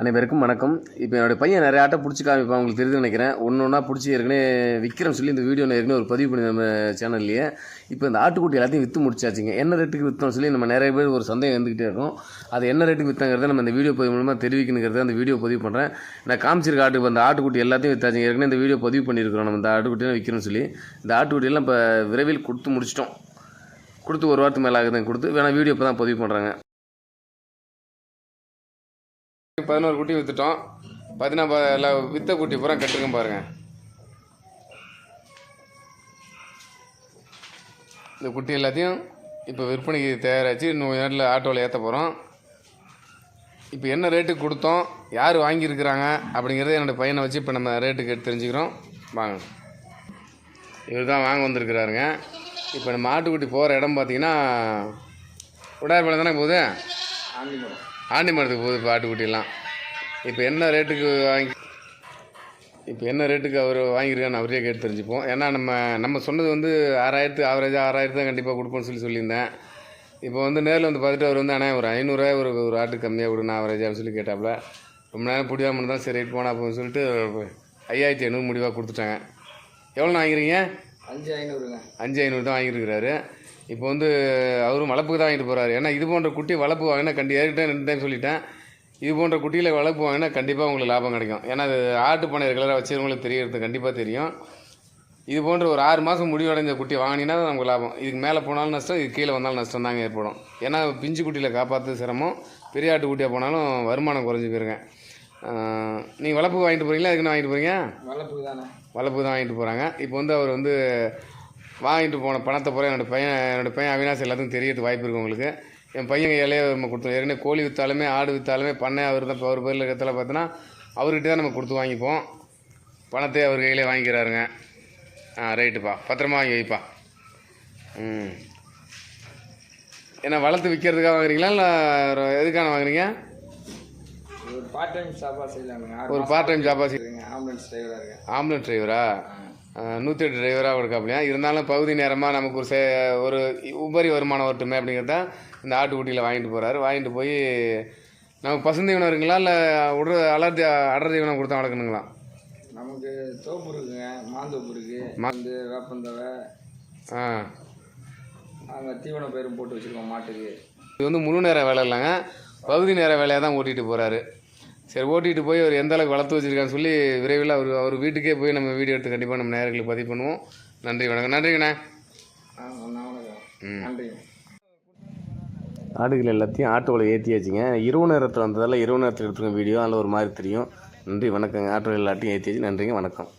அனைவருக்கும் வணக்கம். இப்போ என்னோடய பையன் நிறைய ஆட்டை பிடிச்சி காமிப்பான் உங்களுக்கு தெரியுதுன்னு நினைக்கிறேன். ஒன்று ஒன்றா பிடிச்சி ஏற்கனவே விக்ரம் சொல்லி இந்த வீடியோ நான் ஏற்கனவே ஒரு பதிவு பண்ணி நம்ம சேனல்லையே இப்போ இந்த ஆட்டுக்குட்டி எல்லாத்தையும் விற்று முடிச்சாச்சுங்க. என்ன ரேட்டுக்கு விற்றோம் சொல்லி நம்ம நிறைய பேர் ஒரு சந்தேகம் வந்துக்கிட்டே இருக்கும். அது என்ன ரேட்டுக்கு விற்றாங்கிறத நம்ம இந்த வீடியோ பதிவு மூலமாக தெரிவிக்கணுங்கிறத அந்த வீடியோ பதிவு பண்ணுறேன் நான் காமிச்சிருக்க ஆட்டுக்கு அந்த ஆட்டுக்குட்டி எல்லாத்தையும் விற்றாச்சுங்க ஏற்கனவே இந்த வீடியோ பதிவு பண்ணியிருக்கிறோம் நம்ம இந்த ஆட்டுக்குட்டியெல்லாம் விற்கிறோம்னு சொல்லி. இந்த ஆட்டுக்குட்டியெல்லாம் இப்போ விரைவில் கொடுத்து முடிச்சிட்டோம். கொடுத்து ஒரு வாரத்துக்கு மேலே ஆகுதுங்க கொடுத்து. வேணால் வீடியோ இப்போ தான் பதிவு பண்ணுறாங்க பதினோரு குட்டி விற்றுட்டோம் பார்த்தீங்கன்னா ப- வித்த குட்டி பூரா கட்டிருக்கோம் பாருங்க. இந்த குட்டி எல்லாத்தையும் இப்போ விற்பனைக்கு தயாராச்சு. இன்னும் கொஞ்ச நேரத்தில் ஆட்டோவில் ஏற்ற போகிறோம் இப்போ என்ன ரேட்டுக்கு கொடுத்தோம்? யார் வாங்கியிருக்கிறாங்க? அப்படிங்கிறத என்னோடய பையனை வச்சு இப்போ நம்ம ரேட்டுக்கு எடுத்து தெரிஞ்சுக்கிறோம். வாங்க. இவர் தான் வாங்க வந்திருக்கிறாருங்க. இப்போ நம்ம ஆட்டுக்குட்டி போகிற இடம் பார்த்தீங்கன்னா உடாயப்பாளையம் தானே போகுது? ஆண்டி மரத்துக்கு போகுது இப்போ ஆட்டுக்குட்டிலாம் இப்போ என்ன ரேட்டுக்கு வாங்கி இப்போ என்ன ரேட்டுக்கு அவர் வாங்கியிருக்கான்னு அவரே கேட்டு தெரிஞ்சுப்போம். ஏன்னா நம்ம நம்ம சொன்னது வந்து ஆறாயிரத்து ஆவரேஜாக ஆறாயிரத்து தான் கண்டிப்பாக கொடுப்போம்னு சொல்லி சொல்லியிருந்தேன். இப்போ வந்து நேரில் வந்து பார்த்துட்டு அவர் வந்து ஆனால் ஒரு ஐநூறுரூவா ஒரு ஒரு ஆட்டுக்கு கம்மியாக கொடுங்க ஆவரேஜாக சொல்லி கேட்டாப்புல. ரொம்ப நேரம் பிடிக்காம தான் சரி ரேட் போனால் போகும்னு சொல்லிட்டு ஐயாயிரத்தி ஐநூறு முடிவாக கொடுத்துட்டாங்க. எவ்வளோ வாங்கிறீங்க அஞ்சு ஐநூறுங்க. அஞ்சு ஐநூறு தான் வாங்கியிருக்கிறாரு. இப்போ வந்து அவரும் வளர்ப்புக்கு தான் வாங்கிட்டு போகிறாரு ஏன்னா இது போன்ற குட்டி வளர்ப்பு வாங்கினா கண்டி ஏறிட்டேன் ரெண்டு டைம் சொல்லிட்டேன். இது போன்ற குட்டியில் வளர்ப்பு வாங்கினா கண்டிப்பாக உங்களுக்கு லாபம் கிடைக்கும். ஏன்னா அது ஆட்டு பண்ணை ரெகுலராக வச்சுருவங்களுக்கு தெரியறது கண்டிப்பாக தெரியும். இது போன்ற ஒரு ஆறு மாதம் முடிவடைஞ்ச குட்டி வாங்கினீங்கன்னா நமக்கு லாபம். இதுக்கு மேலே போனாலும் நஷ்டம் இது கீழே வந்தாலும் நஷ்டம் தாங்க ஏற்படும். ஏன்னா பிஞ்சு குட்டியில் காப்பாற்று சிரமம். பெரிய ஆட்டு குட்டியாக போனாலும் வருமானம் குறைஞ்சி போயிருங்க. நீங்கள் வளர்ப்பு வாங்கிட்டு போகிறீங்களா அதுக்கு வாங்கிட்டு போகிறீங்க வளர்ப்புக்கு தானே. வளர்ப்பு தான் வாங்கிட்டு போகிறாங்க இப்போ வந்து அவர் வந்து வாங்கிட்டு போன பணத்தை பூரா என்னோட பையன் என்னோட பையன் அவினாஷ் எல்லாத்துக்கும் தெரியறது வாய்ப்பு இருக்குது உங்களுக்கு. என் பையன் கையிலே நம்ம கொடுத்தோம். ஏற்கனவே கோழி விற்றாலுமே ஆடு விற்றாலுமே பண்ணை அவர் தான் இப்போ அவர் பேரில் இருக்கிறதுல பார்த்தோன்னா அவர்கிட்ட தான் நம்ம கொடுத்து வாங்கிப்போம். பணத்தை அவர் கையிலே வாங்கிக்கிறாருங்க. ஆ ரைட்டுப்பா. பத்திரமா வாங்கி வைப்பா. ம். என்ன வளர்த்து விற்கிறதுக்காக வாங்குறீங்களா இல்லை எதுக்கான வாங்குறீங்க? ஒரு பார்ட் டைம் ஷாப்பாக செய்யலாமுங்க ஒரு பார்ட் டைம் ஜாபாக இருக்குங்க ஆம்புலன்ஸ் டிரைவராக ஆம்புலன்ஸ் டிரைவரா நூற்றி எட்டு டிரைவராக இருக்காப்லையா இருந்தாலும் பகுதி நேரமாக நமக்கு ஒரு சே ஒரு உபரி வருமானம் வரட்டுமே அப்படிங்கிறத இந்த ஆட்டுக்குட்டியில் வாங்கிட்டு போகிறாரு வாங்கிட்டு போய் நமக்கு பசுந்தீவனம் இருக்குங்களா? இல்லை உடற அலர்த்தி அடர் தீவனம் கொடுத்தா வளர்க்கணுங்களா? நமக்கு தோப்பு இருக்குங்க. மாந்தோப்பு இருக்கு. வந்து வேப்பந்தவை ஆ. அங்கே தீவன பயிரும் போட்டு வச்சுருக்கோம் மாட்டுக்கு. இது வந்து முழு நேர வேலை இல்லைங்க. பகுதி நேர வேலையாக தான் ஓட்டிகிட்டு போகிறாரு சரி ஓட்டிகிட்டு போய் அவர் எந்த அளவுக்கு வளர்த்து வச்சிருக்கான்னு சொல்லி விரைவில் அவர் அவர் வீட்டுக்கே போய் நம்ம வீடியோ எடுத்து கண்டிப்பாக நம்ம நேர்களுக்கு பதிவு பண்ணுவோம். நன்றி வணக்கம். நன்றிங்கண்ணா நன்றிங்க ஆடுகள் எல்லாத்தையும் ஆட்டோவில் ஏற்றியாச்சுங்க இரவு நேரத்தில் வந்ததால் இரவு நேரத்தில் எடுத்துருக்க வீடியோ அதில் ஒரு மாதிரி தெரியும். நன்றி வணக்கங்க. ஆட்டோவில் எல்லாத்தையும் ஏற்றியாச்சு நன்றிங்க வணக்கம்.